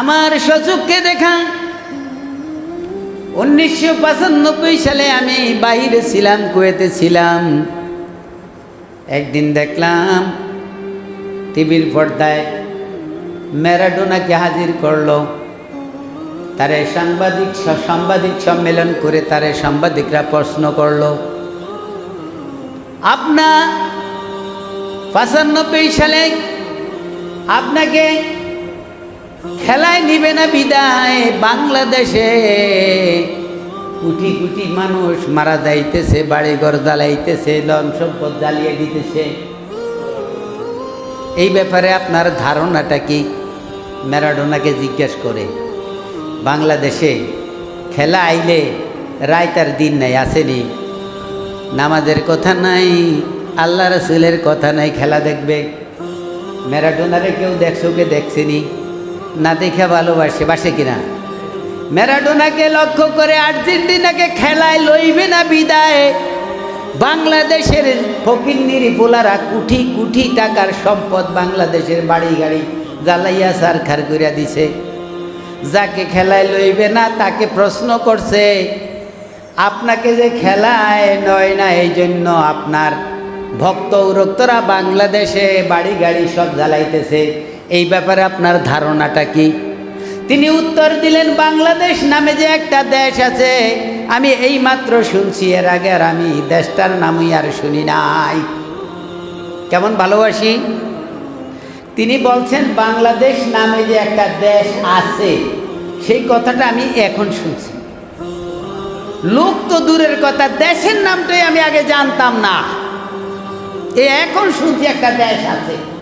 আমার সচুককে দেখা। উনিশশো পঁচানব্বই সালে আমি বাইরে ছিলাম, কুয়েতে ছিলাম। একদিন দেখলাম টিভির পর্দায় ম্যারাডোনাকে হাজির করল। তারে সাংবাদিক সাংবাদিক সম্মেলন করে তারে সাংবাদিকরা প্রশ্ন করল আপনার পঁচানব্বই সালে আপনাকে খেলায় নিবে না বিদায় বাংলাদেশে। কোটি কোটি মানুষ মারা যাইতেছে বাড়িঘর জ্বালাইতেছে লন সম্পদ জ্বালিয়ে দিতেছে। এই ব্যাপারে আপনার ধারণাটা কি? ম্যারাডোনাকে জিজ্ঞেস করে। বাংলাদেশে খেলা আইলে রায়তার দিন নাই, আসেনি। নামাজের কথা নাই, আল্লাহ রসুলের কথা নাই, খেলা দেখবে। ম্যারাডোনারে কেউ দেখছ কে দেখছেনি না দেখে ভালোবাসে, বাসে কিনা? ম্যারাডোনাকে লক্ষ্য করে আর্জেন্টিনাকে খেলায় লইবে না বিদায়। বাংলাদেশের ফকিন্নির পোলারা কুঠি কুঠি টাকার সম্পদ বাংলাদেশের বাড়ি গাড়ি জ্বালাইয়া সারখার করিয়া দিছে। যাকে খেলায় লইবে না তাকে প্রশ্ন করছে, আপনাকে যে খেলায় নয় না এই জন্য আপনার ভক্ত উরক্তরা বাংলাদেশে বাড়ি গাড়ি সব জ্বালাইতেছে। এই ব্যাপারে আপনার ধারণাটা কি? তিনি উত্তর দিলেন, বাংলাদেশ নামে যে একটা দেশ আছে, আমি এই মাত্র শুনছি, এর আগে আর আমি দেশটার নামই আর শুনি নাই। কেমন ভালোবাসি? তিনি বলছেন, বাংলাদেশ নামে যে একটা দেশ আছে, সেই কথাটা আমি এখন শুনছি। লোক তো দূরের কথা, দেশের নামটাই আমি আগে জানতাম না। এ এখন শুনছি একটা দেশ আছে।